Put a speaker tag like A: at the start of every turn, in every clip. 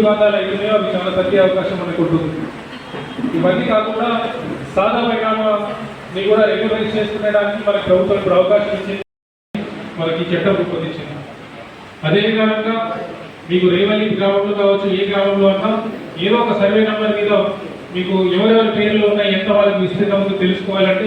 A: వివాదాలు అయినాయో అవి చాలా తగ్గే అవకాశం మనకు ఉంటుంది. ఇవన్నీ కాకుండా సాదా పరిణామాన్ని కూడా రెగ్యులైజ్ చేసుకునేదానికి మనకి ప్రభుత్వం ఇప్పుడు అవకాశం ఇచ్చింది. మనకి చట్టం రూపొందించింది. అదే విధంగా మీకు రేవల్లి గ్రామంలో కావచ్చు ఏ గ్రామంలో అన్నా ఏదో ఒక సర్వే నెంబర్ మీద మీకు ఎవరెవరి పేర్లు ఉన్నాయి ఎంత వాళ్ళకి విస్తీర్ణం ఉందో తెలుసుకోవాలంటే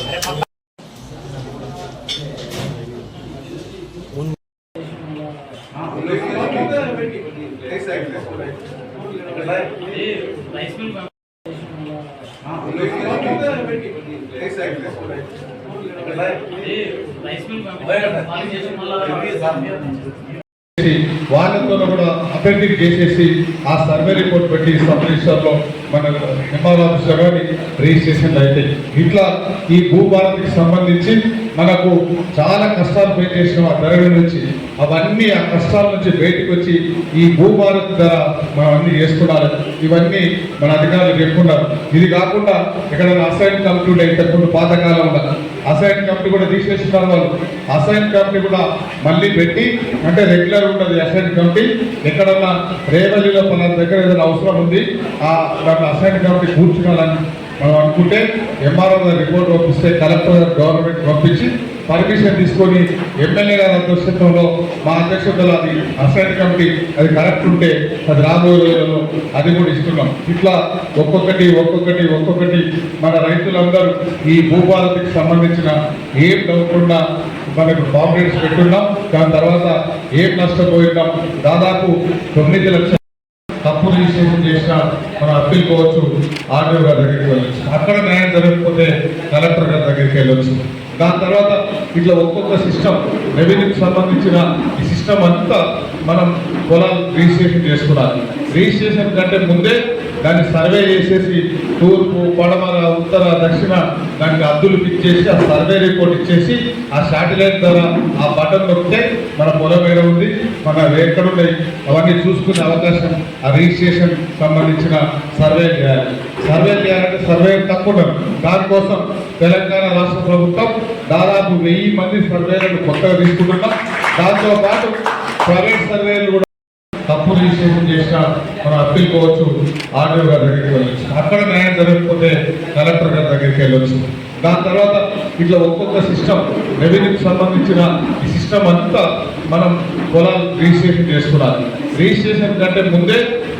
B: చేసి వాళ్ళతో కూడా అథెంటిక్ చేసేసి ఆ సర్వే రిపోర్ట్ పెట్టి సబ్ రిజిస్టర్లో మన ఎంఆర్ ఆఫీసర్ గారి రిజిస్ట్రేషన్ అయితే ఇట్లా ఈ భూభారతికి సంబంధించి మనకు చాలా కష్టాలు పే చేసిన ఆ నుంచి అవన్నీ ఆ కష్టాల నుంచి బయటకు వచ్చి ఈ భూభారత్ ధర మనం అన్ని చేస్తున్నారు. ఇవన్నీ మన అధికారులు చెప్పుకున్నారు. ఇది కాకుండా ఇక్కడ అసైన్ కమిటీలు ఇంతకుముందు పాతకాలంలో అసైన్ కమిటీ కూడా తీసేస్తున్నారు వాళ్ళు. అసైన్ కమిటీ కూడా మళ్ళీ పెట్టి అంటే రెగ్యులర్ ఉంటుంది అసైన్ కమిటీ ఎక్కడన్నా రేవల్లిలో మన దగ్గర ఏదైనా అవసరం ఉంది ఆ అసైన్ కమిటీ కూర్చోవాలని మనం అనుకుంటే ఎంఆర్ఓ గారు రిపోర్ట్ పంపిస్తే కలెక్టర్ గారు గవర్నమెంట్ పంపించి పర్మిషన్ తీసుకొని ఎమ్మెల్యే గారి అధ్యక్షత్వంలో మా అధ్యక్షతలో అది అసైన్ కమిటీ అది కరెక్ట్ ఉంటే అది రాబోయే రోజుల్లో అది కూడా ఇస్తున్నాం. ఇట్లా ఒక్కొక్కటి ఒక్కొక్కటి ఒక్కొక్కటి మన రైతులందరూ ఈ భూపాలకి సంబంధించిన ఏం డౌట్ మనకు కాంప్లైంట్స్ పెట్టున్నాం. దాని తర్వాత ఏం నష్టపోయినాం? దాదాపు తొమ్మిది లక్షల తప్పు చేసిన మనం అప్పీల్ పోవచ్చు ఆర్డీఓ గారి దగ్గరికి వెళ్ళొచ్చు. అక్కడ న్యాయం జరగకపోతే కలెక్టర్ గారి దగ్గరికి వెళ్ళొచ్చు. దాని తర్వాత ఇట్లా ఒక్కొక్క సిస్టమ్ రెవెన్యూకి సంబంధించిన ఈ సిస్టమ్ అంతా మనం పొలాలు రిజిస్ట్రేషన్ చేసుకోవాలి రిజిస్ట్రేషన్ కంటే ముందే దాన్ని సర్వే చేసేసి తూర్పు పడమర ఉత్తర దక్షిణ దానికి అద్దులు ఫిక్స్ చేసి ఆ సర్వే రిపోర్ట్ ఇచ్చేసి ఆ శాటిలైట్ ద్వారా ఆ బటన్ నొక్కితే మన పొలం ఏడ ఉంది మన ఎక్కడున్నాయి అవన్నీ చూసుకునే అవకాశం ఆ రిజిస్ట్రేషన్ సంబంధించిన సర్వే చేయాలి. సర్వే చేయాలంటే సర్వే తక్కువ దానికోసం తెలంగాణ రాష్ట్ర ప్రభుత్వం దాదాపు వెయ్యి మంది సర్వేలను కొత్తగా తీసుకుంటున్నాం. దాంతో పాటు ప్రైవేట్ సర్వేలు కూడా తప్పు రిజిస్ట్రేషన్ చేసిన మనం అప్పీల్ పోవచ్చు ఆర్డీఓ గారి దగ్గరికి వెళ్ళొచ్చు. అక్కడ న్యాయం జరగకపోతే కలెక్టర్ గారి దగ్గరికి వెళ్ళొచ్చు. దాని తర్వాత ఇట్లా ఒక్కొక్క సిస్టమ్ రెవెన్యూకి సంబంధించిన ఈ సిస్టమ్ అంతా మనం పొలాలు రిజిస్ట్రేషన్ చేసుకోవాలి రిజిస్ట్రేషన్ కంటే ముందే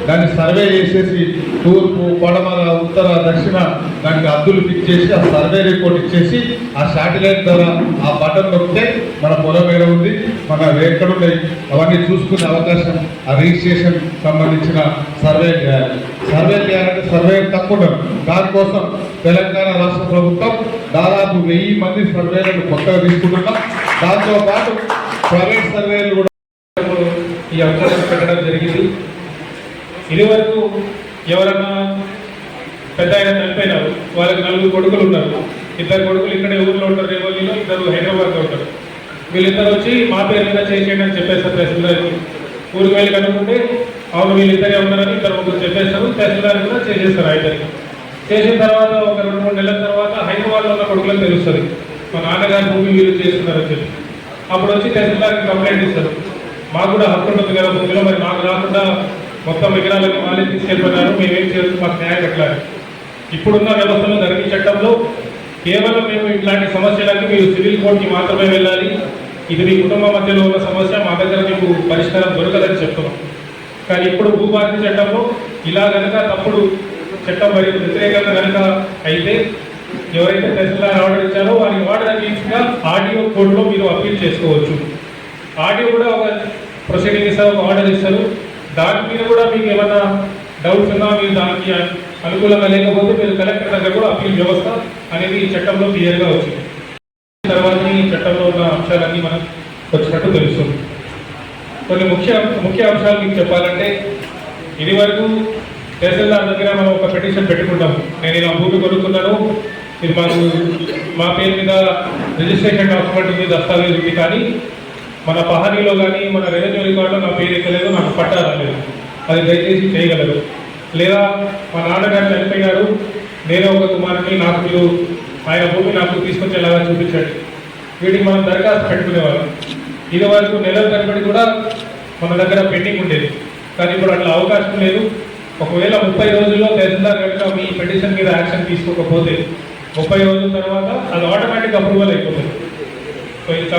B: దాన్ని సర్వే చేసేసి తూర్పు పడమర ఉత్తర దక్షిణ దానికి అద్దులు ఫిక్స్ చేసి ఆ సర్వే రిపోర్ట్ ఇచ్చేసి ఆ శాటిలైట్ ద్వారా ఆ బటన్ నొక్కితే మన పొలం ఏడ ఉంది మన ఎక్కడున్నాయి అవన్నీ చూసుకునే అవకాశం ఆ రిజిస్ట్రేషన్ సంబంధించిన సర్వే చేయాలి. సర్వే చేయాలంటే సర్వే తక్కువ దానికోసం తెలంగాణ రాష్ట్ర ప్రభుత్వం దాదాపు వెయ్యి మంది సర్వేలను కొత్తగా తీసుకుంటున్నాం. దాంతో పాటు ప్రైవేట్ సర్వేలు కూడా
A: ఈ అవకాశం పెట్టడం జరిగింది. ఇదివరకు ఎవరన్నా పెద్ద ఆయన చనిపోయినారు వాళ్ళకి నలుగురు కొడుకులు ఉన్నారు. ఇద్దరు కొడుకులు ఇక్కడే ఊర్లో ఉంటారు రేవల్లిలో ఇద్దరు హైదరాబాద్లో ఉంటారు. వీళ్ళిద్దరు వచ్చి మా పేరు మీద చేసేయండి అని చెప్పేస్తారు తహసీల్దార్కి ఊరికి వెళ్ళి కనుక్కుంటే అవును వీళ్ళిద్దరే ఉన్నారని ఇద్దరు ముగ్గురు చెప్పేస్తారు. తహసీల్దార్ కూడా చేసేస్తారు ఆయనకి చేసిన తర్వాత ఒక రెండు మూడు నెలల తర్వాత హైదరాబాద్లో ఉన్న కొడుకులకు తెలుస్తుంది. మా నాన్నగారి భూమి వీళ్ళు చేస్తున్నారని చెప్పి. అప్పుడు వచ్చి తహసీల్దార్కి కంప్లైంట్ ఇస్తారు. మాకు కూడా హక్కు ఉంటుంది కదా భూమిలో మరి మాకు రాకుండా మొత్తం విగ్రహాలకు వాళ్ళే తీసుకెళ్ళిపోయినారు మేమేం చేస్తాం మాకు న్యాయం పెట్టాలి ఇప్పుడున్న వ్యవస్థలో ధరణి చట్టంలో కేవలం మేము ఇట్లాంటి సమస్యలకి మీరు సివిల్ కోర్టుకి మాత్రమే వెళ్ళాలి. ఇది మీ కుటుంబ మధ్యలో ఉన్న సమస్య మా దగ్గర మీకు పరిష్కారం దొరకదని చెప్తున్నాం. కానీ ఇప్పుడు భూభారతి చట్టంలో ఇలా కనుక తప్పుడు చట్టం మరియు వ్యతిరేకంగా కనుక అయితే ఎవరైతే తహసీల్దార్ ఆర్డర్ ఇచ్చారో వారికి ఆర్డర్ అగేన్స్ట్గా ఆర్డీఓ కోర్టులో మీరు అప్పీల్ చేసుకోవచ్చు. ఆర్డీఓ కూడా ఒక ప్రొసీడింగ్ ఇస్తారు ఒక ఆర్డర్ ఇస్తారు. దాని మీద కూడా మీకు ఏమైనా డౌట్స్ ఉన్నా మీరు దానికి అనుకూలంగా లేకపోతే మీరు కలెక్టర్ దగ్గర కూడా అప్పీల్ వ్యవస్థ అనేది ఈ చట్టంలో క్లియర్గా వచ్చింది. తర్వాత ఈ చట్టంలో ఉన్న అంశాలన్నీ మనం వచ్చినట్టు తెలుస్తుంది. కొన్ని ముఖ్య ముఖ్య అంశాలు మీకు చెప్పాలంటే ఇది వరకు తహసీల్దార్ దగ్గర మనం ఒక పిటిషన్ పెట్టుకుంటాం నేను ఇలా భూమి కొనుక్కున్నాను. ఇది మాకు మా పేరు మీద రిజిస్ట్రేషన్ డాక్యుమెంట్ ఉంది దస్తావేజ్ ఉంది. కానీ మన పహానీలో కానీ మన రెవెన్యూ రికార్డులో నా పేరు ఎక్కలేదు నాకు పట్టా రాలేదు అది దయచేసి చేయగలరు. లేదా మా నాన్నగారు చనిపోయారు నేను ఒక కుమారుని నాకు మీరు ఆయన భూమి నాకు తీసుకొచ్చేలాగా చూపించండి. వీటికి మనం దరఖాస్తు పెట్టుకునేవాళ్ళం. ఇది వరకు నెలల తరబడి కూడా మన దగ్గర పెండింగ్ ఉండేది. కానీ ఇప్పుడు అట్లా అవకాశం లేదు. ఒకవేళ ముప్పై రోజుల్లో తహసీల్దార్ కనుక మీ పెటిషన్ మీద యాక్షన్ తీసుకోకపోతే ముప్పై రోజుల తర్వాత అది ఆటోమేటిక్ అప్రూవల్ అయిపోతుంది. సో ఇది